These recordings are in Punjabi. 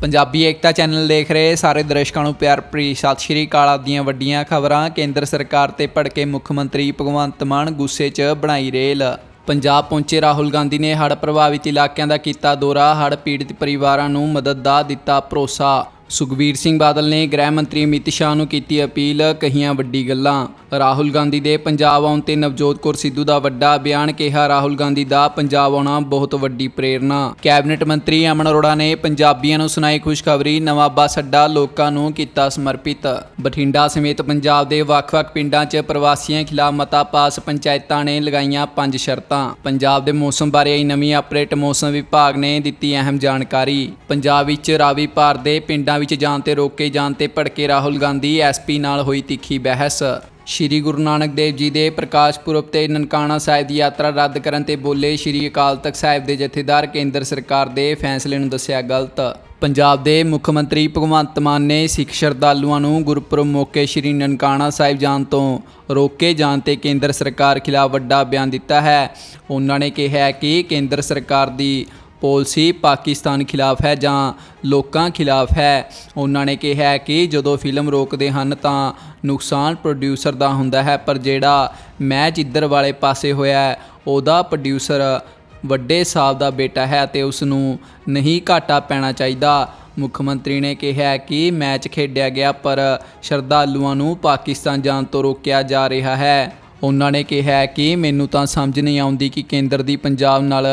ਪੰਜਾਬੀ ਏਕਤਾ ਚੈਨਲ ਦੇਖ ਰਹੇ ਸਾਰੇ ਦਰਸ਼ਕਾਂ ਨੂੰ ਪਿਆਰ ਭਰੀ ਸਤਿ ਸ਼੍ਰੀ ਅਕਾਲ। ਆਪ ਦੀਆਂ ਵੱਡੀਆਂ ਖਬਰਾਂ, ਕੇਂਦਰ ਸਰਕਾਰ ਤੇ ਭੜਕੇ ਮੁੱਖ ਮੰਤਰੀ ਭਗਵੰਤ ਮਾਨ ਗੁੱਸੇ 'ਚ ਬਣਾਈ ਰੇਲ। ਪੰਜਾਬ ਪਹੁੰਚੇ ਰਾਹੁਲ ਗਾਂਧੀ ਨੇ ਹੜ੍ਹ ਪ੍ਰਭਾਵਿਤ ਇਲਾਕਿਆਂ ਦਾ ਕੀਤਾ ਦੌਰਾ, ਹੜ੍ਹ ਪੀੜਤ ਪਰਿਵਾਰਾਂ ਨੂੰ ਮਦਦ ਦਾ ਦਿੱਤਾ ਭਰੋਸਾ। ਸੁਖਬੀਰ ਸਿੰਘ ਬਾਦਲ ਨੇ ਗ੍ਰਹਿ ਮੰਤਰੀ ਅਮਿਤ ਸ਼ਾਹ ਨੂੰ ਕੀਤੀ ਅਪੀਲ, ਕਹੀਆਂ ਵੱਡੀ ਗੱਲਾਂ। ਰਾਹੁਲ ਗਾਂਧੀ ਦੇ ਪੰਜਾਬ ਆਉਣ ਤੇ ਨਵਜੋਤ ਕੌਰ ਸਿੱਧੂ ਦਾ ਵੱਡਾ ਬਿਆਨ ਕਿਹਾ, ਰਾਹੁਲ ਗਾਂਧੀ ਦਾ ਪੰਜਾਬ ਆਉਣਾ ਬਹੁਤ ਵੱਡੀ ਪ੍ਰੇਰਣਾ। ਕੈਬਨਿਟ ਮੰਤਰੀ ਅਮਨ ਅਰੋੜਾ ਨੇ ਪੰਜਾਬੀਆਂ ਨੂੰ ਸੁਣਾਈ ਖੁਸ਼ਖਬਰੀ, ਨਵਾਂ ਬੱਸ ਅੱਡਾ ਲੋਕਾਂ ਨੂੰ ਕੀਤਾ ਸਮਰਪਿਤ। ਬਠਿੰਡਾ ਸਮੇਤ ਪੰਜਾਬ ਦੇ ਵੱਖ-ਵੱਖ ਪਿੰਡਾਂ 'ਚ ਪ੍ਰਵਾਸੀਆਂ ਖਿਲਾਫ ਮਤਾ ਪਾਸ ਪੰਚਾਇਤਾਂ ਨੇ ਲਗਾਈਆਂ ਪੰਜ ਸ਼ਰਤਾਂ। ਪੰਜਾਬ ਦੇ ਮੌਸਮ ਬਾਰੇ ਆਈ ਨਵੀਂ ਅਪਡੇਟ ਮੌਸਮ ਵਿਭਾਗ ਨੇ ਦਿੱਤੀ ਅਹਿਮ ਜਾਣਕਾਰੀ। ਪੰਜਾਬ ਵਿੱਚ ਰਾਵੀ ਪਾਰ ਦੇ ਪਿੰਡਾਂ ਵਿੱਚ ਜਾਣ ਤੇ ਰੋਕੇ ਜਾਣ ਤੇ ਭੜਕੇ ਰਾਹੁਲ ਗਾਂਧੀ ਐਸਪੀ ਨਾਲ ਹੋਈ ਤਿੱਖੀ ਬਹਿਸ। ਸ਼੍ਰੀ ਗੁਰੂ ਨਾਨਕ ਦੇਵ ਜੀ ਦੇ ਪ੍ਰਕਾਸ਼ ਪੁਰਬ ਤੇ ਨਨਕਾਣਾ ਸਾਹਿਬ ਦੀ ਯਾਤਰਾ ਰੱਦ ਕਰਨ ਤੇ ਬੋਲੇ ਸ਼੍ਰੀ ਅਕਾਲ ਤਖਤ ਸਾਹਿਬ ਦੇ ਜਥੇਦਾਰ ਕੇਂਦਰ ਸਰਕਾਰ ਦੇ ਫੈਸਲੇ ਨੂੰ ਦੱਸਿਆ ਗਲਤ। ਪੰਜਾਬ ਦੇ ਮੁੱਖ ਮੰਤਰੀ ਭਗਵੰਤ ਮਾਨ ਨੇ ਸਿੱਖ ਸ਼ਰਧਾਲੂਆਂ ਨੂੰ ਗੁਰਪੁਰਬ ਮੌਕੇ ਸ਼੍ਰੀ ਨਨਕਾਣਾ ਸਾਹਿਬ ਜਾਣ ਤੋਂ ਰੋਕੇ ਜਾਣ ਤੇ ਕੇਂਦਰ ਸਰਕਾਰ ਖਿਲਾਫ ਵੱਡਾ ਬਿਆਨ ਦਿੱਤਾ ਹੈ। ਉਹਨਾਂ ਨੇ ਕਿਹਾ ਕਿ ਕੇਂਦਰ ਸਰਕਾਰ ਦੀ ਪਾਲਿਸੀ ਪਾਕਿਸਤਾਨ ਖਿਲਾਫ ਹੈ ਜਾਂ ਲੋਕਾਂ ਖਿਲਾਫ ਹੈ? ਉਹਨਾਂ ਨੇ ਕਿਹਾ ਕਿ ਜਦੋਂ ਫਿਲਮ ਰੋਕਦੇ ਹਨ ਤਾਂ ਨੁਕਸਾਨ ਪ੍ਰੋਡਿਊਸਰ ਦਾ ਹੁੰਦਾ ਹੈ, ਪਰ ਜਿਹੜਾ ਮੈਚ ਇੱਧਰ ਵਾਲੇ ਪਾਸੇ ਹੋਇਆ ਉਹਦਾ ਪ੍ਰੋਡਿਊਸਰ ਵੱਡੇ ਸਾਹਿਬ ਦਾ ਬੇਟਾ ਹੈ ਤੇ ਉਸ ਨੂੰ ਨਹੀਂ ਘਾਟਾ ਪੈਣਾ ਚਾਹੀਦਾ। ਮੁੱਖ ਮੰਤਰੀ ਨੇ ਕਿਹਾ ਕਿ ਮੈਚ ਖੇਡਿਆ ਗਿਆ, ਪਰ ਸ਼ਰਧਾਲੂਆਂ ਨੂੰ ਪਾਕਿਸਤਾਨ ਜਾਣ ਤੋਂ ਰੋਕਿਆ ਜਾ ਰਿਹਾ ਹੈ। ਉਹਨਾਂ ਨੇ ਕਿਹਾ ਕਿ ਮੈਨੂੰ ਤਾਂ ਸਮਝ ਨਹੀਂ ਆਉਂਦੀ ਕਿ ਕੇਂਦਰ ਦੀ ਪੰਜਾਬ ਨਾਲ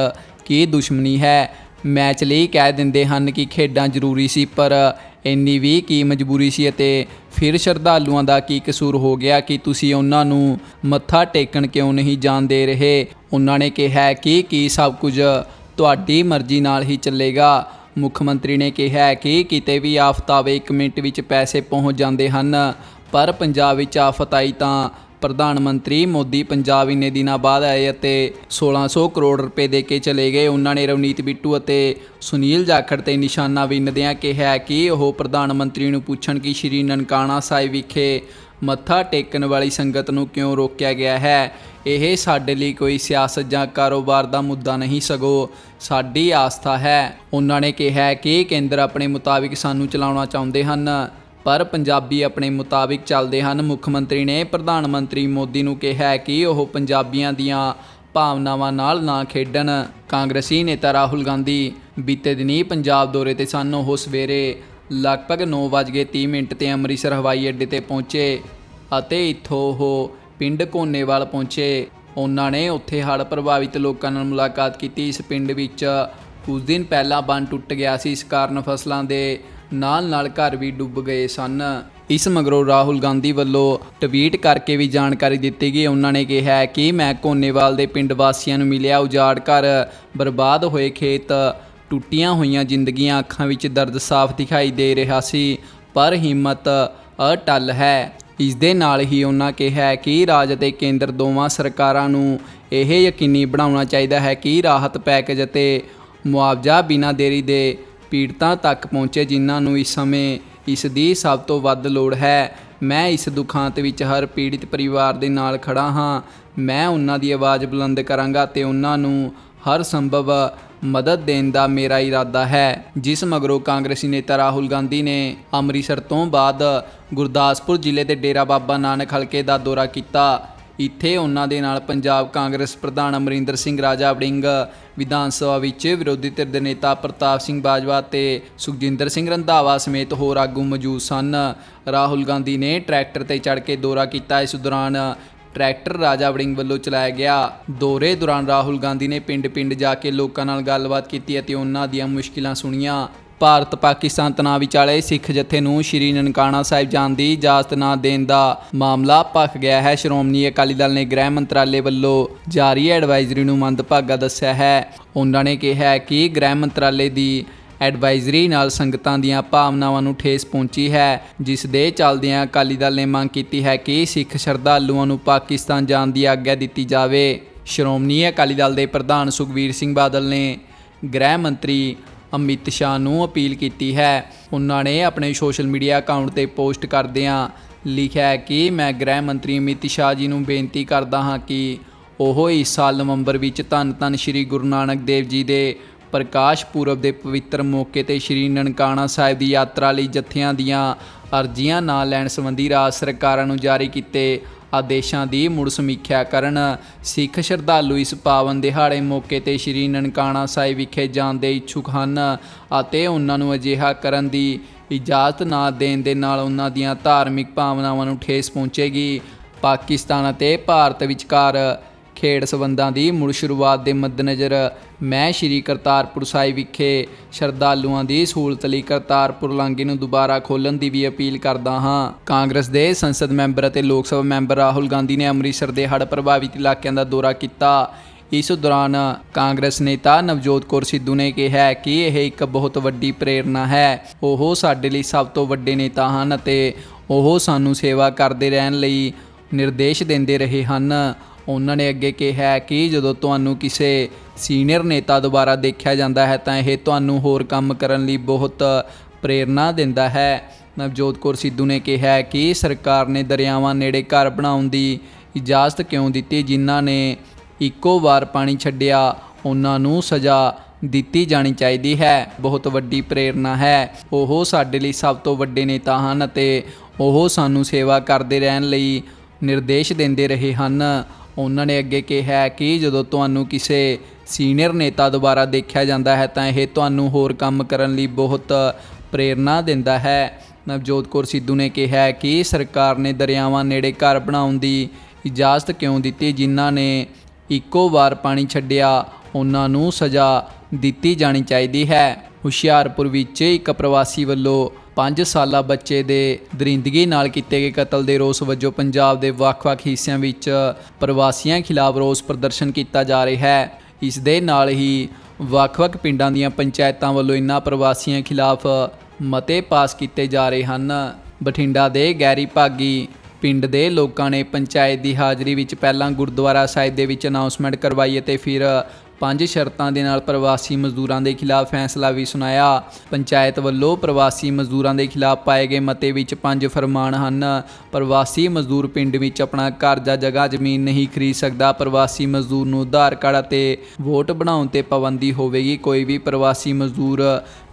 ਕੀ ਦੁਸ਼ਮਣੀ ਹੈ? ਮੈਚ ਲਈ ਕਹਿ ਦਿੰਦੇ ਹਨ ਕਿ ਖੇਡਾਂ ਜ਼ਰੂਰੀ ਸੀ, ਪਰ ਇੰਨੀ ਵੀ ਕੀ ਮਜਬੂਰੀ ਸੀ ਅਤੇ ਫਿਰ ਸ਼ਰਧਾਲੂਆਂ ਦਾ ਕੀ ਕਸੂਰ ਹੋ ਗਿਆ ਕਿ ਤੁਸੀਂ ਉਹਨਾਂ ਨੂੰ ਮੱਥਾ ਟੇਕਣ ਕਿਉਂ ਨਹੀਂ ਜਾਣ ਦੇ ਰਹੇ? ਉਹਨਾਂ ਨੇ ਕਿਹਾ ਕਿ ਕੀ ਸਭ ਕੁਝ ਤੁਹਾਡੀ ਮਰਜ਼ੀ ਨਾਲ ਹੀ ਚੱਲੇਗਾ। ਮੁੱਖ ਮੰਤਰੀ ਨੇ ਕਿਹਾ ਕਿ ਕਿਤੇ ਵੀ ਆਫਤ ਆਵੇ 1 ਮਿੰਟ ਵਿੱਚ ਪੈਸੇ ਪਹੁੰਚ ਜਾਂਦੇ ਹਨ, ਪਰ ਪੰਜਾਬ ਵਿੱਚ ਆਫਤ ਆਈ ਤਾਂ ਪ੍ਰਧਾਨ ਮੰਤਰੀ ਮੋਦੀ ਪੰਜਾਬ ਇੰਨੇ ਦਿਨਾਂ ਬਾਅਦ ਆਏ ਅਤੇ 1600 ਕਰੋੜ ਰੁਪਏ ਦੇ ਕੇ ਚਲੇ ਗਏ। ਉਹਨਾਂ ਨੇ ਰਵਨੀਤ ਬਿੱਟੂ ਅਤੇ ਸੁਨੀਲ ਜਾਖੜ ਤੇ ਨਿਸ਼ਾਨਾ ਵਿੰਨਦਿਆਂ ਕਿਹਾ ਕਿ ਉਹ ਪ੍ਰਧਾਨ ਮੰਤਰੀ ਨੂੰ ਪੁੱਛਣ ਕਿ ਸ਼੍ਰੀ ਨਨਕਾਣਾ ਸਾਹਿਬ ਵਿਖੇ ਮੱਥਾ ਟੇਕਣ ਵਾਲੀ ਸੰਗਤ ਨੂੰ ਕਿਉਂ ਰੋਕਿਆ ਗਿਆ ਹੈ? ਇਹ ਸਾਡੇ ਲਈ ਕੋਈ ਸਿਆਸਤ ਜਾਂ ਕਾਰੋਬਾਰ ਦਾ ਮੁੱਦਾ ਨਹੀਂ ਸਗੋਂ ਸਾਡੀ ਆਸਥਾ ਹੈ। ਉਹਨਾਂ ਨੇ ਕਿਹਾ ਕਿ ਕੇਂਦਰ ਆਪਣੇ ਮੁਤਾਬਿਕ ਸਾਨੂੰ ਚਲਾਉਣਾ ਚਾਹੁੰਦੇ ਹਨ। ਪਰ ਪੰਜਾਬੀ ਆਪਣੇ ਮੁਤਾਬਿਕ ਚੱਲਦੇ ਹਨ। ਮੁੱਖ ਮੰਤਰੀ ਨੇ ਪ੍ਰਧਾਨ ਮੰਤਰੀ ਮੋਦੀ ਨੂੰ ਕਿਹਾ ਕਿ ਉਹ ਪੰਜਾਬੀਆਂ ਦੀਆਂ ਭਾਵਨਾਵਾਂ ਨਾਲ ਨਾ ਖੇਡਣ। ਕਾਂਗਰਸੀ ਨੇਤਾ ਰਾਹੁਲ ਗਾਂਧੀ ਬੀਤੇ ਦਿਨੀ ਪੰਜਾਬ ਦੌਰੇ ਤੇ ਸਨ। ਉਹ ਸਵੇਰੇ ਲਗਭਗ 9:30 ਮਿੰਟ ਤੇ ਅੰਮ੍ਰਿਤਸਰ ਹਵਾਈ ਅੱਡੇ ਤੇ ਪਹੁੰਚੇ ਅਤੇ ਇੱਥੋਂ ਉਹ ਪਿੰਡ ਕੋਨੇਵਾਲ ਪਹੁੰਚੇ। ਉਹਨਾਂ ਨੇ ਉੱਥੇ ਹੜ੍ਹ ਪ੍ਰਭਾਵਿਤ ਲੋਕਾਂ ਨਾਲ ਮੁਲਾਕਾਤ ਕੀਤੀ। ਇਸ ਪਿੰਡ ਵਿੱਚ ਕੁਝ ਦਿਨ ਪਹਿਲਾਂ ਬੰਨ ਟੁੱਟ ਗਿਆ ਸੀ। ਇਸ ਕਾਰਨ ਫਸਲਾਂ ਦੇ ਨਾਲ ਨਾਲ ਘਰ ਵੀ ਡੁੱਬ ਗਏ ਸਨ। ਇਸ ਮਗਰੋਂ ਰਾਹੁਲ ਗਾਂਧੀ ਵੱਲੋਂ ਟਵੀਟ ਕਰਕੇ ਵੀ ਜਾਣਕਾਰੀ ਦਿੱਤੀ ਗਈ। ਉਹਨਾਂ ਨੇ ਕਿਹਾ ਕਿ ਮੈਂ ਕੋਨੇਵਾਲ ਦੇ ਪਿੰਡ ਵਾਸੀਆਂ ਨੂੰ ਮਿਲਿਆ। ਉਜਾੜ ਘਰ ਬਰਬਾਦ ਹੋਏ ਖੇਤ ਟੁੱਟੀਆਂ ਹੋਈਆਂ। ਜ਼ਿੰਦਗੀਆਂ ਅੱਖਾਂ ਵਿੱਚ ਦਰਦ ਸਾਫ਼ ਦਿਖਾਈ ਦੇ ਰਿਹਾ ਸੀ। ਪਰ ਹਿੰਮਤ ਅਟਲ ਹੈ। ਇਸ ਦੇ ਨਾਲ ਹੀ ਉਹਨਾਂ ਕਿਹਾ ਕਿ ਰਾਜ ਅਤੇ ਕੇਂਦਰ ਦੋਵਾਂ ਸਰਕਾਰਾਂ ਨੂੰ ਇਹ ਯਕੀਨੀ ਬਣਾਉਣਾ ਚਾਹੀਦਾ ਹੈ ਕਿ ਰਾਹਤ ਪੈਕੇਜ ਅਤੇ ਮੁਆਵਜ਼ਾ ਬਿਨਾਂ ਦੇਰੀ ਦੇ ਪੀੜਤਾਂ ਤੱਕ ਪਹੁੰਚੇ ਜਿਨ੍ਹਾਂ ਨੂੰ ਇਸ ਸਮੇਂ ਇਸ ਦੀ ਸਭ ਤੋਂ ਵੱਧ ਲੋੜ ਹੈ। ਮੈਂ ਇਸ ਦੁਖਾਂਤ ਵਿੱਚ ਹਰ ਪੀੜਿਤ ਪਰਿਵਾਰ ਦੇ ਨਾਲ ਖੜਾ ਹਾਂ। ਮੈਂ ਉਹਨਾਂ ਦੀ ਆਵਾਜ਼ ਬੁਲੰਦ ਕਰਾਂਗਾ ਤੇ ਉਹਨਾਂ ਨੂੰ ਹਰ ਸੰਭਵ ਮਦਦ ਦੇਣ ਦਾ ਮੇਰਾ ਇਰਾਦਾ ਹੈ। ਜਿਸ ਮਗਰੋਂ ਕਾਂਗਰਸੀ ਨੇਤਾ ਰਾਹੁਲ ਗਾਂਧੀ ਨੇ ਅੰਮ੍ਰਿਤਸਰ ਤੋਂ ਬਾਅਦ ਗੁਰਦਾਸਪੁਰ ਜ਼ਿਲ੍ਹੇ ਦੇ ਡੇਰਾ ਬਾਬਾ ਨਾਨਕ ਹਲਕੇ ਦਾ ਦੌਰਾ ਕੀਤਾ। ਇੱਥੇ ਉਹਨਾਂ ਦੇ ਨਾਲ ਪੰਜਾਬ ਕਾਂਗਰਸ ਪ੍ਰਧਾਨ ਅਮਰਿੰਦਰ ਸਿੰਘ, ਰਾਜਾ ਵੜਿੰਗ ਵਿਧਾਨ ਸਭਾ ਵਿੱਚ ਵਿਰੋਧੀ ਧਿਰ ਦੇ ਨੇਤਾ ਪ੍ਰਤਾਪ ਸਿੰਘ ਬਾਜਵਾ ਤੇ ਸੁਖਜਿੰਦਰ ਸਿੰਘ ਰੰਧਾਵਾ ਸਮੇਤ ਹੋਰ ਆਗੂ ਮੌਜੂਦ ਸਨ। ਰਾਹੁਲ ਗਾਂਧੀ ਨੇ ਟਰੈਕਟਰ ਤੇ ਚੜ੍ਹ ਕੇ ਦੌਰਾ ਕੀਤਾ। ਇਸ ਦੌਰਾਨ ਟਰੈਕਟਰ ਰਾਜਾ ਵੜਿੰਗ ਵੱਲੋਂ ਚਲਾਇਆ ਗਿਆ। ਦੌਰੇ ਦੌਰਾਨ ਰਾਹੁਲ ਗਾਂਧੀ ਨੇ ਪਿੰਡ-ਪਿੰਡ ਜਾ ਕੇ ਲੋਕਾਂ ਨਾਲ ਗੱਲਬਾਤ ਕੀਤੀ ਅਤੇ ਉਹਨਾਂ ਦੀਆਂ ਮੁਸ਼ਕਿਲਾਂ ਸੁਣੀਆਂ। ਭਾਰਤ ਪਾਕਿਸਤਾਨ ਤਣਾਅ ਵਿਚਾਲੇ ਸਿੱਖ ਜਥੇ ਨੂੰ ਸ਼੍ਰੀ ਨਨਕਾਣਾ ਸਾਹਿਬ ਜਾਣ ਦੀ ਇਜਾਜ਼ਤ ਨਾ ਦੇਣ ਦਾ ਮਾਮਲਾ ਭਖ ਗਿਆ ਹੈ। ਸ਼੍ਰੋਮਣੀ ਅਕਾਲੀ ਦਲ ਨੇ ਗ੍ਰਹਿ ਮੰਤਰਾਲੇ ਵੱਲੋਂ ਜਾਰੀ ਐਡਵਾਈਜ਼ਰੀ ਨੂੰ ਮੰਦਭਾਗਾ ਦੱਸਿਆ ਹੈ। ਉਹਨਾਂ ਨੇ ਕਿਹਾ ਕਿ ਗ੍ਰਹਿ ਮੰਤਰਾਲੇ ਦੀ ਐਡਵਾਈਜ਼ਰੀ ਨਾਲ ਸੰਗਤਾਂ ਦੀਆਂ ਭਾਵਨਾਵਾਂ ਨੂੰ ਠੇਸ ਪਹੁੰਚੀ ਹੈ, ਜਿਸ ਦੇ ਚੱਲਦਿਆਂ ਅਕਾਲੀ ਦਲ ਨੇ ਮੰਗ ਕੀਤੀ ਹੈ ਕਿ ਸਿੱਖ ਸ਼ਰਧਾਲੂਆਂ ਨੂੰ ਪਾਕਿਸਤਾਨ ਜਾਣ ਦੀ ਆਗਿਆ ਦਿੱਤੀ ਜਾਵੇ। ਸ਼੍ਰੋਮਣੀ ਅਕਾਲੀ ਦਲ ਦੇ ਪ੍ਰਧਾਨ ਸੁਖਬੀਰ ਸਿੰਘ ਬਾਦਲ ਨੇ ਗ੍ਰਹਿ ਮੰਤਰੀ ਅਮਿਤ ਸ਼ਾਹ ਨੂੰ ਅਪੀਲ ਕੀਤੀ ਹੈ। ਉਹਨਾਂ ਨੇ ਆਪਣੇ ਸੋਸ਼ਲ ਮੀਡੀਆ ਅਕਾਊਂਟ ਤੇ ਪੋਸਟ ਕਰਦਿਆਂ ਲਿਖਿਆ ਹੈ ਕਿ ਮੈਂ ਗ੍ਰਹਿ ਮੰਤਰੀ ਅਮਿਤ ਸ਼ਾਹ ਜੀ ਨੂੰ ਬੇਨਤੀ ਕਰਦਾ ਹਾਂ ਕਿ ਉਹ ਇਸ ਸਾਲ ਨਵੰਬਰ ਵਿੱਚ ਧੰਨ ਧੰਨ ਸ੍ਰੀ ਗੁਰੂ ਨਾਨਕ ਦੇਵ ਜੀ ਦੇ ਪ੍ਰਕਾਸ਼ ਪੁਰਬ ਦੇ ਪਵਿੱਤਰ ਮੌਕੇ ਤੇ ਸ਼੍ਰੀ ਨਨਕਾਣਾ ਸਾਹਿਬ ਦੀ ਯਾਤਰਾ ਲਈ ਜਥਿਆਂ ਦੀਆਂ ਅਰਜ਼ੀਆਂ ਨਾ ਲੈਣ ਸੰਬੰਧੀ ਰਾਜ ਸਰਕਾਰਾਂ ਨੂੰ ਜਾਰੀ ਕੀਤੇ ਆਦੇਸ਼ਾਂ ਦੀ ਮੁੜ ਸਮੀਖਿਆ ਕਰਨ ਸਿੱਖ ਸ਼ਰਧਾਲੂ ਇਸ ਪਾਵਨ ਦਿਹਾੜੇ ਮੌਕੇ ਤੇ ਸ਼੍ਰੀ ਨਨਕਾਣਾ ਸਾਹਿਬ ਵਿਖੇ ਜਾਣ ਦੇ ਇੱਛੁਕ ਹਨ ਅਤੇ ਉਹਨਾਂ ਨੂੰ ਅਜਿਹਾ ਕਰਨ ਦੀ ਇਜਾਜ਼ਤ ਨਾ ਦੇਣ ਦੇ ਨਾਲ ਉਹਨਾਂ ਦੀਆਂ ਧਾਰਮਿਕ ਭਾਵਨਾਵਾਂ ਨੂੰ ਠੇਸ ਪਹੁੰਚੇਗੀ। ਪਾਕਿਸਤਾਨ ਅਤੇ ਭਾਰਤ ਵਿਚਕਾਰ ਖੇਡ ਸਬੰਧਾਂ ਦੀ ਮੁੜ ਸ਼ੁਰੂਆਤ ਦੇ ਮੱਦੇਨਜ਼ਰ ਮੈਂ ਸ਼੍ਰੀ ਕਰਤਾਰਪੁਰ ਸਾਹਿਬ ਵਿਖੇ ਸ਼ਰਧਾਲੂਆਂ ਦੀ ਸਹੂਲਤ ਲਈ ਕਰਤਾਰਪੁਰ ਲਾਂਘੇ ਨੂੰ ਦੁਬਾਰਾ ਖੋਲ੍ਹਣ ਦੀ ਵੀ ਅਪੀਲ ਕਰਦਾ ਹਾਂ। ਕਾਂਗਰਸ ਦੇ ਸੰਸਦ ਮੈਂਬਰ ਅਤੇ ਲੋਕ ਸਭਾ ਮੈਂਬਰ ਰਾਹੁਲ ਗਾਂਧੀ ਨੇ ਅੰਮ੍ਰਿਤਸਰ ਦੇ ਹੜ੍ਹ ਪ੍ਰਭਾਵਿਤ ਇਲਾਕਿਆਂ ਦਾ ਦੌਰਾ ਕੀਤਾ। ਇਸ ਦੌਰਾਨ ਕਾਂਗਰਸ ਨੇਤਾ ਨਵਜੋਤ ਕੌਰ ਸਿੱਧੂ ਨੇ ਕਿਹਾ ਕਿ ਇਹ ਇੱਕ ਬਹੁਤ ਵੱਡੀ ਪ੍ਰੇਰਣਾ ਹੈ। ਉਹ ਸਾਡੇ ਲਈ ਸਭ ਤੋਂ ਵੱਡੇ ਨੇਤਾ ਹਨ ਅਤੇ ਉਹ ਸਾਨੂੰ ਸੇਵਾ ਕਰਦੇ ਰਹਿਣ ਲਈ ਨਿਰਦੇਸ਼ ਦਿੰਦੇ ਰਹੇ ਹਨ। ਉਹਨਾਂ ਨੇ ਅੱਗੇ ਕਿਹਾ ਕਿ ਜਦੋਂ ਤੁਹਾਨੂੰ ਕਿਸੇ ਸੀਨੀਅਰ ਨੇਤਾ ਦੁਆਰਾ ਦੇਖਿਆ ਜਾਂਦਾ ਹੈ ਤਾਂ ਇਹ ਤੁਹਾਨੂੰ ਹੋਰ ਕੰਮ ਕਰਨ ਲਈ ਬਹੁਤ ਪ੍ਰੇਰਣਾ ਦਿੰਦਾ ਹੈ। ਨਵਜੋਤ ਕੌਰ ਸਿੱਧੂ ਨੇ ਕਿਹਾ ਕਿ ਸਰਕਾਰ ਨੇ ਦਰਿਆਵਾਂ ਨੇੜੇ ਘਰ ਬਣਾਉਣ ਦੀ ਇਜਾਜ਼ਤ ਕਿਉਂ ਦਿੱਤੀ, ਜਿਨ੍ਹਾਂ ਨੇ ਇੱਕੋ ਵਾਰ ਪਾਣੀ ਛੱਡਿਆ, ਉਹਨਾਂ ਨੂੰ ਸਜ਼ਾ ਦਿੱਤੀ ਜਾਣੀ ਚਾਹੀਦੀ ਹੈ। ਬਹੁਤ ਵੱਡੀ ਪ੍ਰੇਰਣਾ ਹੈ। ਉਹ ਸਾਡੇ ਲਈ ਸਭ ਤੋਂ ਵੱਡੇ ਨੇਤਾ ਹਨ ਅਤੇ ਉਹ ਸਾਨੂੰ ਸੇਵਾ ਕਰਦੇ ਰਹਿਣ ਲਈ ਨਿਰਦੇਸ਼ ਦਿੰਦੇ ਰਹੇ ਹਨ। ਉਹਨਾਂ ਨੇ ਅੱਗੇ ਕਿਹਾ ਕਿ ਜਦੋਂ ਤੁਹਾਨੂੰ ਕਿਸੇ ਸੀਨੀਅਰ ਨੇਤਾ ਦੁਆਰਾ ਦੇਖਿਆ ਜਾਂਦਾ ਹੈ ਤਾਂ ਇਹ ਤੁਹਾਨੂੰ ਹੋਰ ਕੰਮ ਕਰਨ ਲਈ ਬਹੁਤ ਪ੍ਰੇਰਣਾ ਦਿੰਦਾ ਹੈ। ਨਵਜੋਤ ਕੌਰ ਸਿੱਧੂ ਨੇ ਕਿਹਾ ਕਿ ਸਰਕਾਰ ਨੇ ਦਰਿਆਵਾਂ ਨੇੜੇ ਘਰ ਬਣਾਉਣ ਦੀ ਇਜਾਜ਼ਤ ਕਿਉਂ ਦਿੱਤੀ, ਜਿਨ੍ਹਾਂ ਨੇ ਇੱਕੋ ਵਾਰ ਪਾਣੀ ਛੱਡਿਆ, ਉਹਨਾਂ ਨੂੰ ਸਜ਼ਾ ਦਿੱਤੀ ਜਾਣੀ ਚਾਹੀਦੀ ਹੈ। ਹੁਸ਼ਿਆਰਪੁਰ ਵਿੱਚ ਇੱਕ ਪ੍ਰਵਾਸੀ ਵੱਲੋਂ 5 ਸਾਲਾ ਬੱਚੇ ਦੇ ਦਰਿੰਦਗੀ ਨਾਲ ਕੀਤੇ ਗਏ ਕਤਲ ਦੇ ਰੋਸ ਵਜੋਂ ਪੰਜਾਬ ਦੇ ਵੱਖ-ਵੱਖ ਹਿੱਸਿਆਂ ਵਿੱਚ ਪ੍ਰਵਾਸੀਆਂ ਖਿਲਾਫ ਰੋਸ ਪ੍ਰਦਰਸ਼ਨ ਕੀਤਾ ਜਾ ਰਿਹਾ ਹੈ। ਇਸ ਦੇ ਨਾਲ ਹੀ ਵੱਖ-ਵੱਖ ਪਿੰਡਾਂ ਦੀਆਂ ਪੰਚਾਇਤਾਂ ਵੱਲੋਂ ਇਨ੍ਹਾਂ ਪ੍ਰਵਾਸੀਆਂ ਖਿਲਾਫ ਮਤੇ ਪਾਸ ਕੀਤੇ ਜਾ ਰਹੇ ਹਨ। ਬਠਿੰਡਾ ਦੇ ਗੈਰੀ ਭਾਗੀ ਪਿੰਡ ਦੇ ਲੋਕਾਂ ਨੇ ਪੰਚਾਇਤ ਦੀ ਹਾਜ਼ਰੀ ਵਿੱਚ ਪਹਿਲਾਂ ਗੁਰਦੁਆਰਾ ਸਾਹਿਬ ਦੇ ਵਿੱਚ ਅਨਾਉਂਸਮੈਂਟ ਕਰਵਾਈ ਅਤੇ ਫਿਰ ਪੰਜ ਸ਼ਰਤਾਂ ਦੇ ਨਾਲ ਪ੍ਰਵਾਸੀ ਮਜ਼ਦੂਰਾਂ ਦੇ ਖਿਲਾਫ ਫੈਸਲਾ ਵੀ ਸੁਣਾਇਆ। ਪੰਚਾਇਤ ਵੱਲੋਂ ਪ੍ਰਵਾਸੀ ਮਜ਼ਦੂਰਾਂ ਦੇ ਖਿਲਾਫ ਪਾਏ ਗਏ ਮਤੇ ਵਿੱਚ ਪੰਜ ਫਰਮਾਨ ਹਨ। ਪ੍ਰਵਾਸੀ ਮਜ਼ਦੂਰ ਪਿੰਡ ਵਿੱਚ ਆਪਣਾ ਘਰ ਜਾਂ ਜਗ੍ਹਾ ਜ਼ਮੀਨ ਨਹੀਂ ਖਰੀਦ ਸਕਦਾ। ਪ੍ਰਵਾਸੀ ਮਜ਼ਦੂਰ ਨੂੰ ਆਧਾਰ ਕਾਰਡ ਅਤੇ ਵੋਟ ਬਣਾਉਣ ਤੇ ਪਾਬੰਦੀ ਹੋਵੇਗੀ। ਕੋਈ ਵੀ ਪ੍ਰਵਾਸੀ ਮਜ਼ਦੂਰ